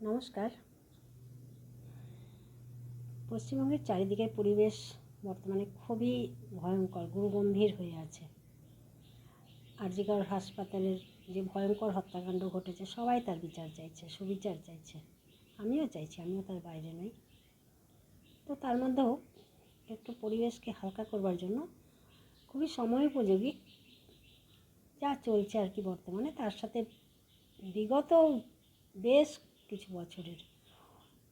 নমস্কার। পশ্চিমবঙ্গের চারিদিকের পরিবেশ বর্তমানে খুবই ভয়ঙ্কর, গুরুগম্ভীর হয়ে আছে। আরজিকর হাসপাতালের যে ভয়ঙ্কর হত্যাকাণ্ড ঘটেছে, সবাই তার বিচার চাইছে, সুবিচার চাইছে। আমিও চাইছি, আমিও তার বাইরে নই। তো তার মধ্যেও একটু পরিবেশকে হালকা করবার জন্য খুবই সময় উপযোগী যা চলছে আর কি বর্তমানে। তার সাথে বিগত বেশ কিছু বছরের।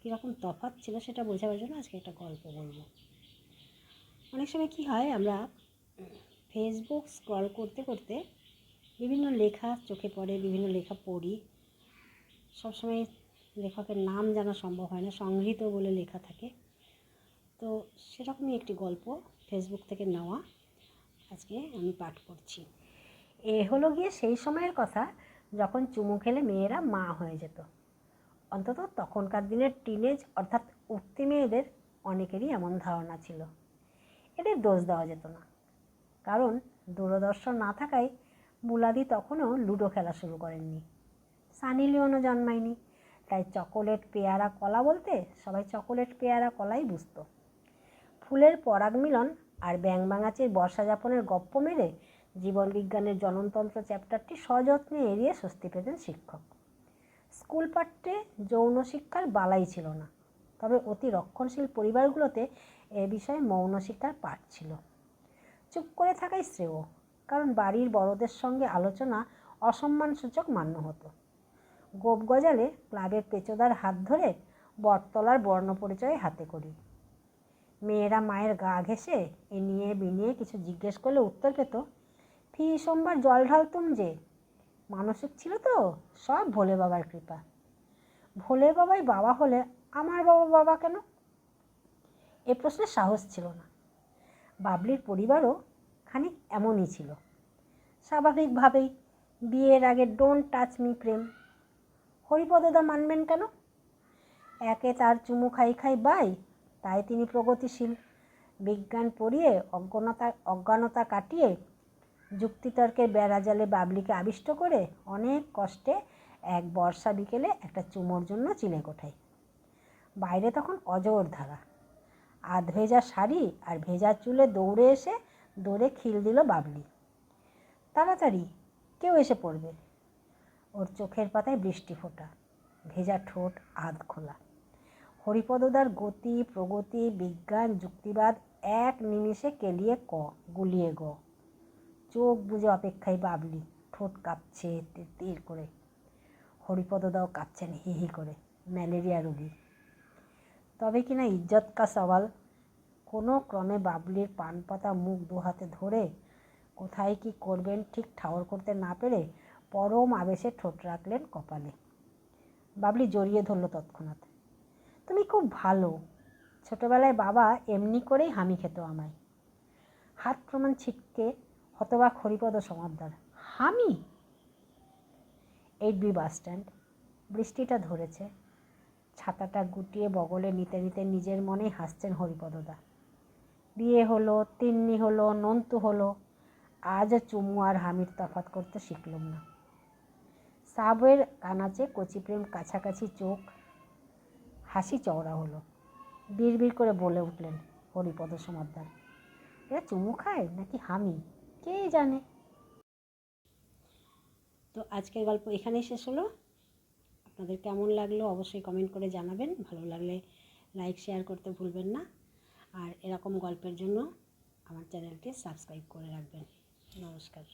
কীরকম তফাৎ ছিল সেটা বোঝাবার জন্য আজকে একটা গল্প বলব। অনেক সময় কী হয়, আমরা ফেসবুক স্ক্রল করতে করতে বিভিন্ন লেখা চোখে পড়ে, বিভিন্ন লেখা পড়ি। সবসময় লেখকের নাম জানা সম্ভব হয় না, সংগৃহীত বলে লেখা থাকে। তো সেরকমই একটি গল্প ফেসবুক থেকে নেওয়া। আজকে আমি পাঠ করছি। এ হলো গিয়ে সেই সময়ের কথা যখন চুমু খেলে মেয়েরা মা হয়ে যেত। অন্তত তখনকার দিনের টিনেজ অর্থাৎ উঠতি মেয়েদের অনেকেরই এমন ধারণা ছিল। এদের দোষ দেওয়া যেত না। কারণ দূরদর্শন না থাকায় বুলাদি তখনও লুডো খেলা শুরু করেননি। সানি লিওনও জন্মায়নি। তাই চকোলেট, পেয়ারা, কলা বলতে সবাই চকোলেট, পেয়ারা, কলাই বুঝত। ফুলের পরাগ মিলন আর ব্যাংবাঙাচির বর্ষা যাপনের গপ্প মেরে জীবনবিজ্ঞানের জননতন্ত্র চ্যাপ্টারটি সযত্নে এড়িয়ে স্বস্তি পেতেন শিক্ষক। স্কুল পাঠ্যে যৌন শিক্ষার বালাই ছিল না। তবে অতি রক্ষণশীল পরিবারগুলোতে এ বিষয়ে মৌন শিক্ষার পাঠ ছিল। চুপ করে থাকাই শ্রেয়, কারণ বাড়ির বড়দের সঙ্গে আলোচনা অসম্মানসূচক মান্য হতো। গোপ গজালে ক্লাবের পেচোদার হাত ধরে বটতলার বর্ণ পরিচয় হাতে করি। মেয়েরা মায়ের গা ঘেঁষে এ নিয়ে বিনিয়ে কিছু জিজ্ঞেস করলে উত্তর পেত, ফি সোমবার জল ঢালতুম যে মানসিক ছিল তো, সব ভোলে বাবার কৃপা। ভোলে বাবাই বাবা হলে আমার বাবা বাবা কেন? এ প্রশ্নে সাহস ছিল না। বাবলির পরিবারও খানিক এমনই ছিল। স্বাভাবিকভাবেই বিয়ের আগে ডোন্ট টাচ মি প্রেম। হরিপদদা মানবেন কেন? একে তার চুমু খাই খাই বাই, তাই তিনি প্রগতিশীল। বিজ্ঞান পড়িয়ে অজ্ঞানতা অজ্ঞানতা কাটিয়ে যুক্তিতর্কের বেড়াজালে বাবলিকে আবিষ্ট করে অনেক কষ্টে এক বর্ষা বিকেলে একটা চুমোর জন্য চিলে কোঠায় বাইরে তখন অজর ধারা। আধ ভেজা শাড়ি আর ভেজা চুলে দৌড়ে এসে দৌড়ে খিল দিল বাবলি। তাড়াতাড়ি, কেউ এসে পড়বে। ওর চোখের পাতায় বৃষ্টি ফোঁটা। ভেজা ঠোঁট আধ খোলা। হরিপদদার গতি, প্রগতি, বিজ্ঞান, যুক্তিবাদ এক নিমিষে কেলিয়ে ক, গুলিয়ে গ। চোখ বুঝে অপেক্ষায় বাবলি, ঠোঁট কাঁপছে, তীর করে। হরিপদদাও কাঁপছেন হি হি করে, ম্যালেরিয়া রোগী। তবে কিনা ইজ্জত কা সওয়াল? কোনো ক্রমে বাবলির পান পাতা মুখ দু হাতে ধরে কোথায় কি করবেন ঠিক ঠাওর করতে না পেরে পরম আবেশে ঠোঁট রাখলেন কপালে। বাবলি জড়িয়ে ধরল তৎক্ষণাৎ। তুমি খুব ভালো। ছোটোবেলায় বাবা এমনি করেই হামি খেত আমায়। হাত প্রমাণ ছিটকে হতবাক হরিপদ সমাদ্দার। হামি এইট বি বাস স্ট্যান্ড, বৃষ্টিটা ধরেছে, ছাতাটা গুটিয়ে বগলে নিতে নিতে নিজের মনেই হাসছেন হরিপদদা। বিয়ে হলো, তিন্নি হলো, নন্তু হলো আজও চুমু আর হামির তফাত করতে শিখলাম না। সাবয়ের কানাচে কচিপ্রেম কাছাকাছি চোখ, হাসি চওড়া হলো। বিড়বিড় করে বলে উঠলেন হরিপদ সমাদ্দার। এরা চুমু খায় নাকি হামি? কে জানে? তো আজকের গল্প এখানেই শেষ হলো। আপনাদের কেমন লাগল অবশ্যই কমেন্ট করে জানাবেন। ভালো লাগলে লাইক শেয়ার করতে ভুলবেন না। আর এরকম গল্পের জন্য আমার চ্যানেলটি সাবস্ক্রাইব করে রাখবেন। নমস্কার।